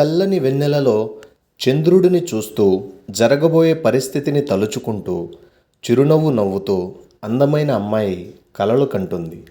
చల్లని వెన్నెలలో చంద్రుడిని చూస్తూ జరగబోయే పరిస్థితిని తలుచుకుంటూ చిరునవ్వు నవ్వుతూ అందమైన అమ్మాయి కలలు కంటుంది.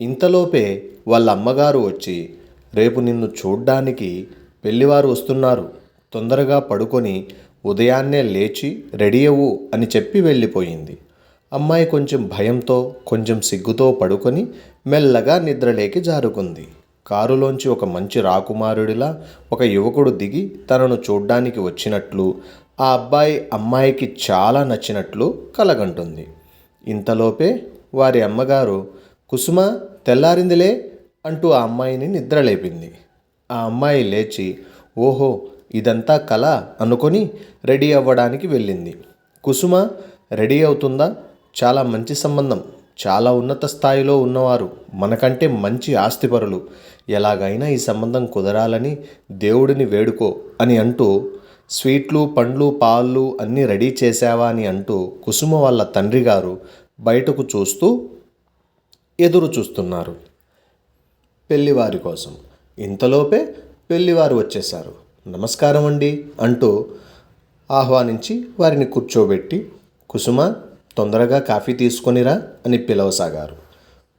ఇంతలోపే వాళ్ళ అమ్మగారు వచ్చి రేపు నిన్ను చూడ్డానికి పెళ్ళివారు వస్తున్నారు. తొందరగా పడుకొని ఉదయాన్నే లేచి రెడీ అవ్వు అని చెప్పి వెళ్ళిపోయింది. అమ్మాయి కొంచెం భయంతో కొంచెం సిగ్గుతో పడుకొని మెల్లగా నిద్రలేకి జారుకుంది. కారులోంచి ఒక మంచి రాకుమారుడిలా ఒక యువకుడు దిగి తనను చూడ్డానికి వచ్చినట్లు ఆ అబ్బాయి అమ్మాయికి చాలా నచ్చినట్లు కలగంటుంది. ఇంతలోపే వారి అమ్మగారు కుసుమ తెల్లారిందిలే అంటూ ఆ అమ్మాయిని నిద్రలేపింది. ఆ అమ్మాయి లేచి ఓహో ఇదంతా కళ అనుకొని రెడీ అవ్వడానికి వెళ్ళింది. కుసుమ రెడీ అవుతుందా? చాలా మంచి సంబంధం. చాలా ఉన్నత స్థాయిలో ఉన్నవారు మనకంటే మంచి ఆస్తిపరులు. ఎలాగైనా ఈ సంబంధం కుదరాలని దేవుడిని వేడుకో అని అంటూ స్వీట్లు పండ్లు పాళ్ళు అన్నీ రెడీ చేశావా అని అంటూ కుసుమ వాళ్ళ తండ్రి గారు బయటకు చూస్తూ ఎదురు చూస్తున్నారు. పెళ్ళివారి కోసం. ఇంతలోపే పెళ్ళివారు వచ్చేశారు. నమస్కారం అండి అంటూ ఆహ్వానించి వారిని కూర్చోబెట్టి కుసుమ తొందరగా కాఫీ తీసుకొనిరా అని పిలవసాగారు.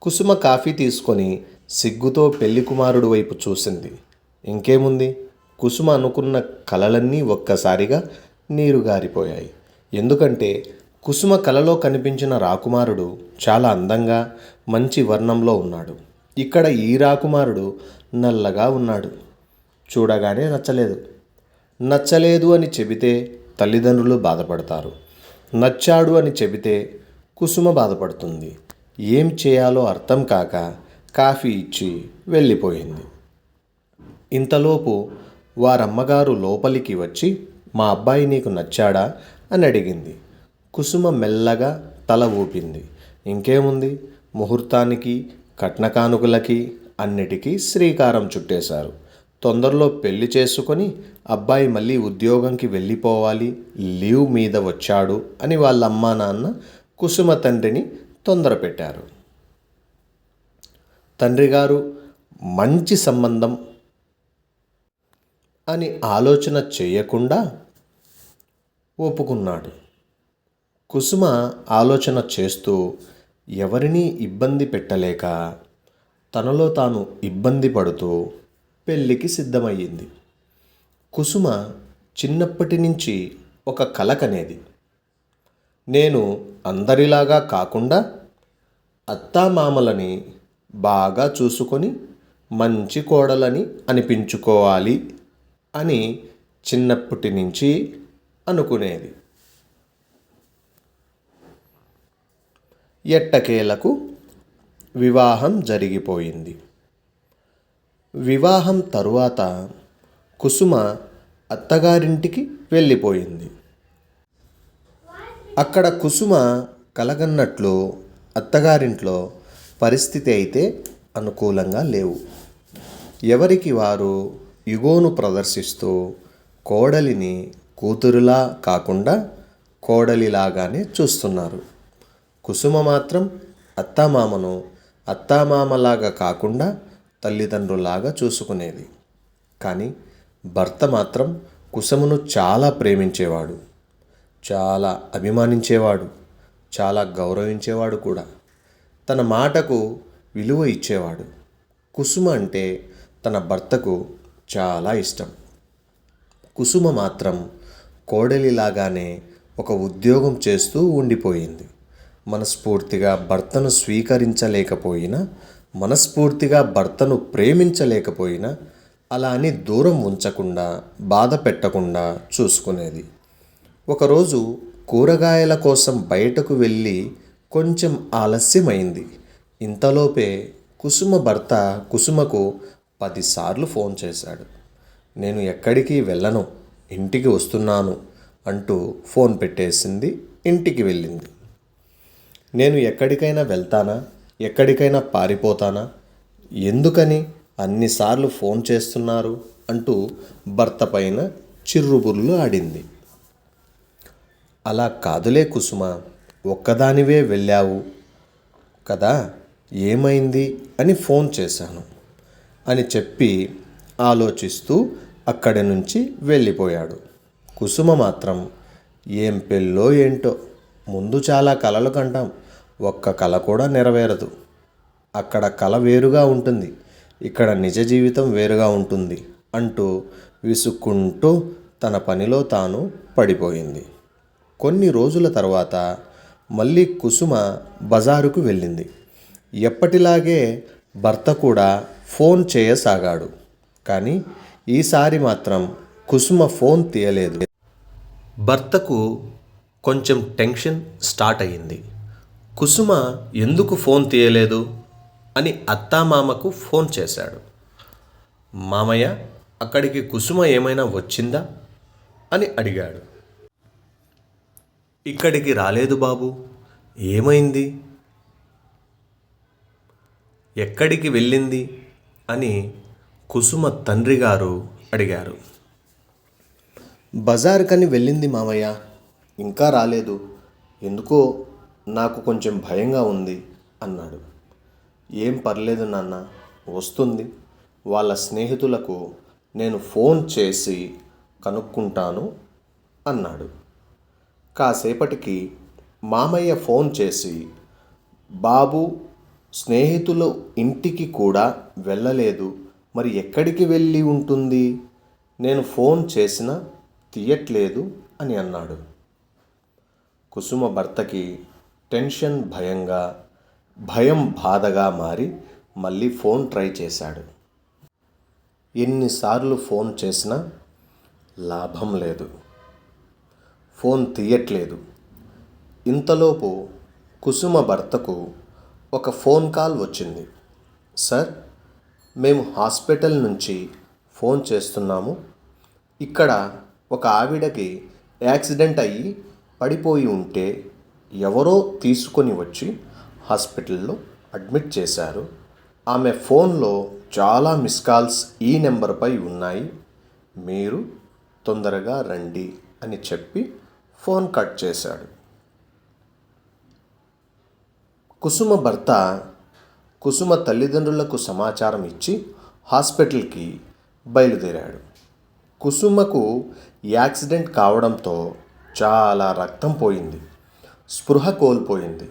కుసుమ కాఫీ తీసుకొని సిగ్గుతో పెళ్ళి కుమారుడు వైపు చూసింది. ఇంకేముంది? కుసుమ అనుకున్న కలలన్నీ ఒక్కసారిగా నీరు గారిపోయాయి ఎందుకంటే కుసుమ కలలో కనిపించిన రాకుమారుడు చాలా అందంగా మంచి వర్ణంలో ఉన్నాడు. ఇక్కడ ఈ రాకుమారుడు నల్లగా ఉన్నాడు. చూడగానే నచ్చలేదు. నచ్చలేదు అని చెబితే తల్లిదండ్రులు బాధపడతారు. నచ్చాడు అని చెబితే కుసుమ బాధపడుతుంది. ఏం చేయాలో అర్థం కాక కాఫీ ఇచ్చి వెళ్ళిపోయింది. ఇంతలోపు వారమ్మగారు లోపలికి వచ్చి మా అబ్బాయి నీకు నచ్చాడా? అని అడిగింది. కుసుమ మెల్లగా తల ఊపింది. ఇంకేముంది? ముహూర్తానికి కట్నకానుకలకి అన్నిటికీ శ్రీకారం చుట్టేశారు. తొందరలో పెళ్ళి చేసుకొని అబ్బాయి మళ్ళీ ఉద్యోగంకి వెళ్ళిపోవాలి లీవ్ మీద వచ్చాడు అని వాళ్ళ అమ్మా నాన్న కుసుమ తండ్రిని తొందర పెట్టారు తండ్రి గారు మంచి సంబంధం అని ఆలోచన చేయకుండా ఒప్పుకున్నాడు. కుసుమ ఆలోచన చేస్తూ ఎవరినీ ఇబ్బంది పెట్టలేక తనలో తాను ఇబ్బంది పడుతూ పెళ్ళికి సిద్ధమయ్యింది. కుసుమ చిన్నప్పటి నుంచి ఒక కల కనేది నేను అందరిలాగా కాకుండా అత్తామామలని బాగా చూసుకొని మంచి కోడలని అనిపించుకోవాలి అని చిన్నప్పటి నుంచి అనుకునేది. ఎట్టకేలకు వివాహం జరిగిపోయింది. వివాహం తరువాత కుసుమ అత్తగారింటికి వెళ్ళిపోయింది. అక్కడ కుసుమ కలగన్నట్లు అత్తగారింట్లో పరిస్థితి అయితే అనుకూలంగా లేవు. ఎవరికి వారు యుగోను ప్రదర్శిస్తూ కోడలిని కూతురులా కాకుండా కోడలిలాగానే చూస్తున్నారు. కుసుమ మాత్రం అత్తామామను అత్తామామలాగా కాకుండా తల్లిదండ్రులాగా చూసుకునేది. కానీ భర్త మాత్రం కుసుమను చాలా ప్రేమించేవాడు. చాలా అభిమానించేవాడు. చాలా గౌరవించేవాడు కూడా. తన మాటకు విలువ ఇచ్చేవాడు. కుసుమ అంటే తన భర్తకు చాలా ఇష్టం. కుసుమ మాత్రం కోడలిలాగానే ఒక ఉద్యోగం చేస్తూ ఉండిపోయింది. మనస్ఫూర్తిగా భర్తను స్వీకరించలేకపోయినా మనస్ఫూర్తిగా భర్తను ప్రేమించలేకపోయినా అలా అని దూరం ఉంచకుండా బాధ పెట్టకుండా చూసుకునేది. ఒకరోజు కూరగాయల కోసం బయటకు వెళ్ళి కొంచెం ఆలస్యమైంది. ఇంతలోపే కుసుమ భర్త కుసుమకు పదిసార్లు ఫోన్ చేశాడు. నేను ఎక్కడికి వెళ్ళను ఇంటికి వస్తున్నాను అంటూ ఫోన్ పెట్టేసింది ఇంటికి వెళ్ళింది. నేను ఎక్కడికైనా వెళ్తానా? ఎక్కడికైనా పారిపోతానా? ఎందుకని అన్నిసార్లు ఫోన్ చేస్తున్నారు అంటూ భర్త పైన చిర్రుబుర్లు ఆడింది. అలా కాదులే కుసుమ ఒక్కదానివే వెళ్ళావు కదా ఏమైంది అని ఫోన్ చేశాను అని చెప్పి ఆలోచిస్తూ అక్కడి నుంచి వెళ్ళిపోయాడు. కుసుమ మాత్రం ఏం పెళ్ళో ఏంటో ముందు చాలా కలలు కంటాం. ఒక్క కళ కూడా నెరవేరదు. అక్కడ కల వేరుగా ఉంటుంది. ఇక్కడ నిజ జీవితం వేరుగా ఉంటుంది అంటూ విసుక్కుంటూ తన పనిలో తాను పడిపోయింది. కొన్ని రోజుల తర్వాత మళ్ళీ కుసుమ బజారుకు వెళ్ళింది. ఎప్పటిలాగే భర్త కూడా ఫోన్ చేయసాగాడు. కానీ ఈసారి మాత్రం కుసుమ ఫోన్ తీయలేదు. భర్తకు కొంచెం టెన్షన్ స్టార్ట్ అయ్యింది. కుసుమ ఎందుకు ఫోన్ తీయలేదు? అని అత్తామామకు ఫోన్ చేశాడు. మామయ్య అక్కడికి కుసుమ ఏమైనా వచ్చిందా? అని అడిగాడు. ఇక్కడికి రాలేదు బాబు. ఏమైంది? ఎక్కడికి వెళ్ళింది? అని కుసుమ తండ్రి గారు అడిగారు. బజార్కని వెళ్ళింది మామయ్య. ఇంకా రాలేదు. ఎందుకో నాకు కొంచెం భయంగా ఉంది అన్నాడు. ఏం పర్లేదు నాన్న వస్తుంది. వాళ్ళ స్నేహితులకు నేను ఫోన్ చేసి కనుక్కుంటాను అన్నాడు. కాసేపటికి మామయ్య ఫోన్ చేసి బాబు స్నేహితులు ఇంటికి కూడా వెళ్ళలేదు. మరి ఎక్కడికి వెళ్ళి ఉంటుంది? నేను ఫోన్ చేసినా తీయట్లేదు అని అన్నాడు. కుసుమ భర్తకి టెన్షన్ భయంగా భయం బాధగా మారి మళ్ళీ ఫోన్ ట్రై చేశాడు. ఎన్నిసార్లు ఫోన్ చేసినా లాభం లేదు. ఫోన్ తీయట్లేదు. ఇంతలోపు కుసుమ భర్తకు ఒక ఫోన్ కాల్ వచ్చింది. సార్ మేము హాస్పిటల్ నుంచి ఫోన్ చేస్తున్నాము. ఇక్కడ ఒక ఆవిడకి యాక్సిడెంట్ అయ్యి పడిపోయి ఉంటే ఎవరో తీసుకొని వచ్చి హాస్పిటల్లో అడ్మిట్ చేశారు. ఆమె ఫోన్లో చాలా మిస్ కాల్స్ ఈ నెంబర్పై ఉన్నాయి. మీరు తొందరగా రండి అని చెప్పి ఫోన్ కట్ చేశాడు. కుసుమ భర్త కుసుమ తల్లిదండ్రులకు సమాచారం ఇచ్చి హాస్పిటల్కి బయలుదేరాడు. కుసుమకు యాక్సిడెంట్ కావడంతో చాలా రక్తం పోయింది. స్పృహ కోల్పోయింది.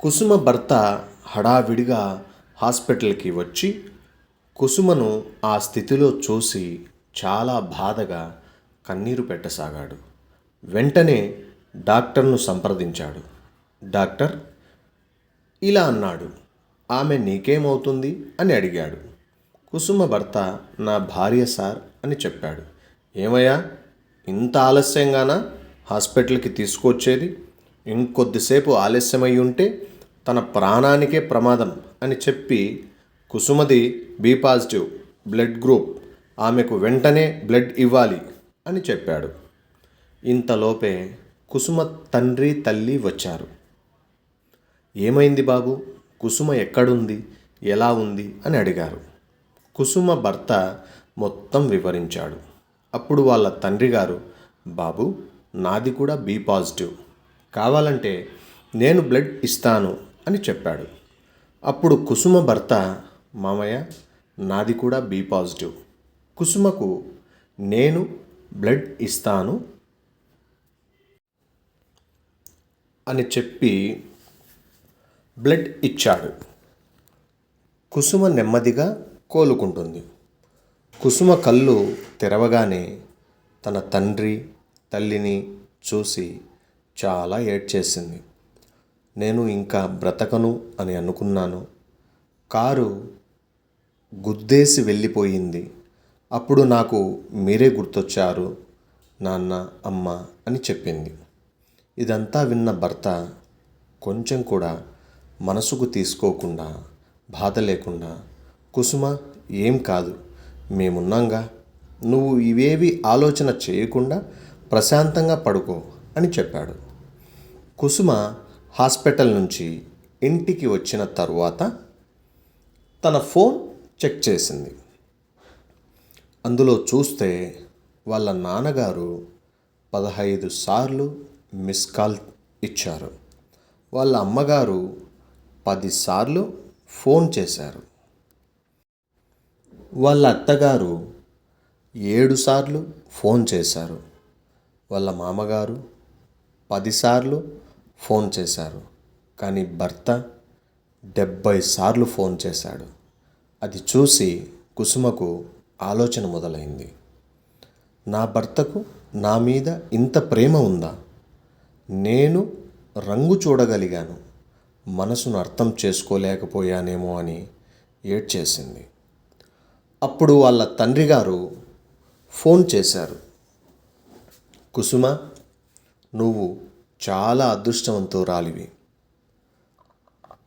కుసుమ భర్త హడావిడిగా హాస్పిటల్కి వచ్చి కుసుమను ఆ స్థితిలో చూసి చాలా బాధగా కన్నీరు పెట్టసాగాడు. వెంటనే డాక్టర్ను సంప్రదించాడు. డాక్టర్ ఇలా అన్నాడు. ఆమె నీకేమవుతుంది? అని అడిగాడు. కుసుమ భర్త నా భార్య సార్ అని చెప్పాడు. ఏమయ్యా ఇంత ఆలస్యంగానా? హాస్పిటల్కి తీసుకొచ్చేది? ఇంకొద్దిసేపు ఆలస్యమై ఉంటే తన ప్రాణానికే ప్రమాదం అని చెప్పి కుసుమది బి పాజిటివ్ బ్లడ్ గ్రూప్. ఆమెకు వెంటనే బ్లడ్ ఇవ్వాలి అని చెప్పాడు. ఇంతలోపే కుసుమ తండ్రి తల్లి వచ్చారు. ఏమైంది బాబు? కుసుమ ఎక్కడుంది? ఎలా ఉంది? అని అడిగారు. కుసుమ భర్త మొత్తం వివరించాడు. అప్పుడు వాళ్ళ తండ్రి గారు బాబు నాది కూడా బి పాజిటివ్. కావాలంటే నేను బ్లడ్ ఇస్తాను అని చెప్పాడు. అప్పుడు కుసుమ భర్త మామయ్య నాది కూడా బి పాజిటివ్. కుసుమకు నేను బ్లడ్ ఇస్తాను అని చెప్పి బ్లడ్ ఇచ్చాడు. కుసుమ నెమ్మదిగా కోలుకుంటుంది. కుసుమ కళ్ళు తెరవగానే తన తండ్రి తల్లిని చూసి చాలా ఏడ్చేసింది. నేను ఇంకా బ్రతకను అని అనుకున్నాను. కారు గుద్దేసి వెళ్ళిపోయింది. అప్పుడు నాకు మీరే గుర్తొచ్చారు నాన్న అమ్మ అని చెప్పింది. ఇదంతా విన్న భర్త కొంచెం కూడా మనసుకు తీసుకోకుండా బాధ లేకుండా కుసుమ ఏం కాదు మేమున్నాంగా నువ్వు ఇవేవి ఆలోచన చేయకుండా ప్రశాంతంగా పడుకో అని చెప్పాడు. కుసుమ హాస్పిటల్ నుంచి ఇంటికి వచ్చిన తరువాత తన ఫోన్ చెక్ చేసింది. అందులో చూస్తే వాళ్ళ నాన్నగారు పదహైదు సార్లు మిస్ కాల్ ఇచ్చారు. వాళ్ళ అమ్మగారు పదిసార్లు ఫోన్ చేశారు. వాళ్ళ అత్తగారు ఏడుసార్లు ఫోన్ చేశారు. వాళ్ళ మామగారు పదిసార్లు ఫోన్ చేశారు. కానీ భర్త డెబ్భై సార్లు ఫోన్ చేశాడు. అది చూసి కుసుమకు ఆలోచన మొదలైంది. నా భర్తకు నా మీద ఇంత ప్రేమ ఉందా? నేను రంగు చూడగలిగాను. మనసును అర్థం చేసుకోలేకపోయానేమో అని ఏడ్చేసింది. అప్పుడు వాళ్ళ తండ్రి గారు ఫోన్ చేశారు. కుసుమ నువ్వు చాలా అదృష్టవంతురాలివి.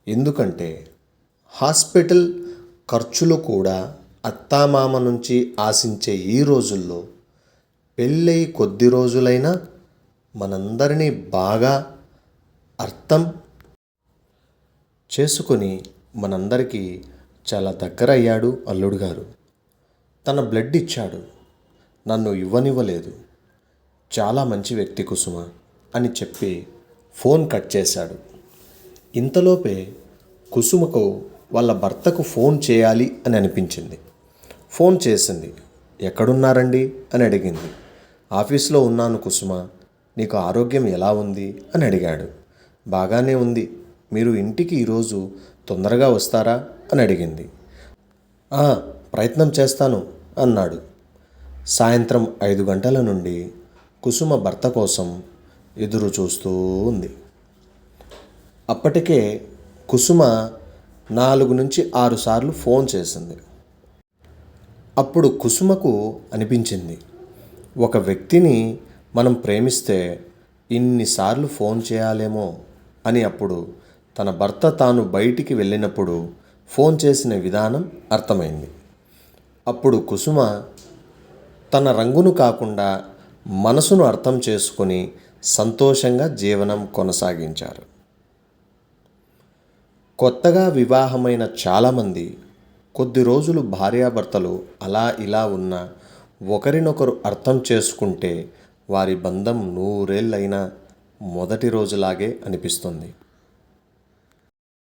ఎందుకంటే హాస్పిటల్ ఖర్చులు కూడా అత్తామామ నుంచి ఆశించే ఈ రోజుల్లో పెళ్ళై కొద్ది రోజులైనా మనందరినీ బాగా అర్థం చేసుకొని మనందరికీ చాలా దగ్గర అయ్యాడు అల్లుడు గారు. తన బ్లడ్ ఇచ్చాడు. నన్ను ఇవ్వనివ్వలేదు. చాలా మంచి వ్యక్తి కుసుమ అని చెప్పి ఫోన్ కట్ చేశాడు. ఇంతలోపే కుసుమకు వాళ్ళ భర్తకు ఫోన్ చేయాలి అని అనిపించింది. ఫోన్ చేసింది. ఎక్కడున్నారండి? అని అడిగింది. ఆఫీస్లో ఉన్నాను కుసుమ. నీకు ఆరోగ్యం ఎలా ఉంది? అని అడిగాడు. బాగానే ఉంది. మీరు ఇంటికి ఈరోజు తొందరగా వస్తారా? అని అడిగింది. ప్రయత్నం చేస్తాను అన్నాడు. సాయంత్రం ఐదు గంటల నుండి కుసుమ భర్త కోసం ఎదురు చూస్తూ ఉంది. అప్పటికే కుసుమ నాలుగు నుంచి ఆరు సార్లు ఫోన్ చేసింది. అప్పుడు కుసుమకు అనిపించింది ఒక వ్యక్తిని మనం ప్రేమిస్తే ఇన్నిసార్లు ఫోన్ చేయాలేమో అని అప్పుడు తన భర్త తాను బయటికి వెళ్ళినప్పుడు ఫోన్ చేసిన విధానం అర్థమైంది. అప్పుడు కుసుమ తన రంగును కాకుండా మనసును అర్థం చేసుకొని సంతోషంగా జీవనం కొనసాగించారు. కొత్తగా వివాహమైన చాలామంది కొద్ది రోజులు భార్యాభర్తలు అలా ఇలా ఉన్న ఒకరినొకరు అర్థం చేసుకుంటే వారి బంధం నూరేళ్ళైనా మొదటి రోజులాగే అనిపిస్తుంది.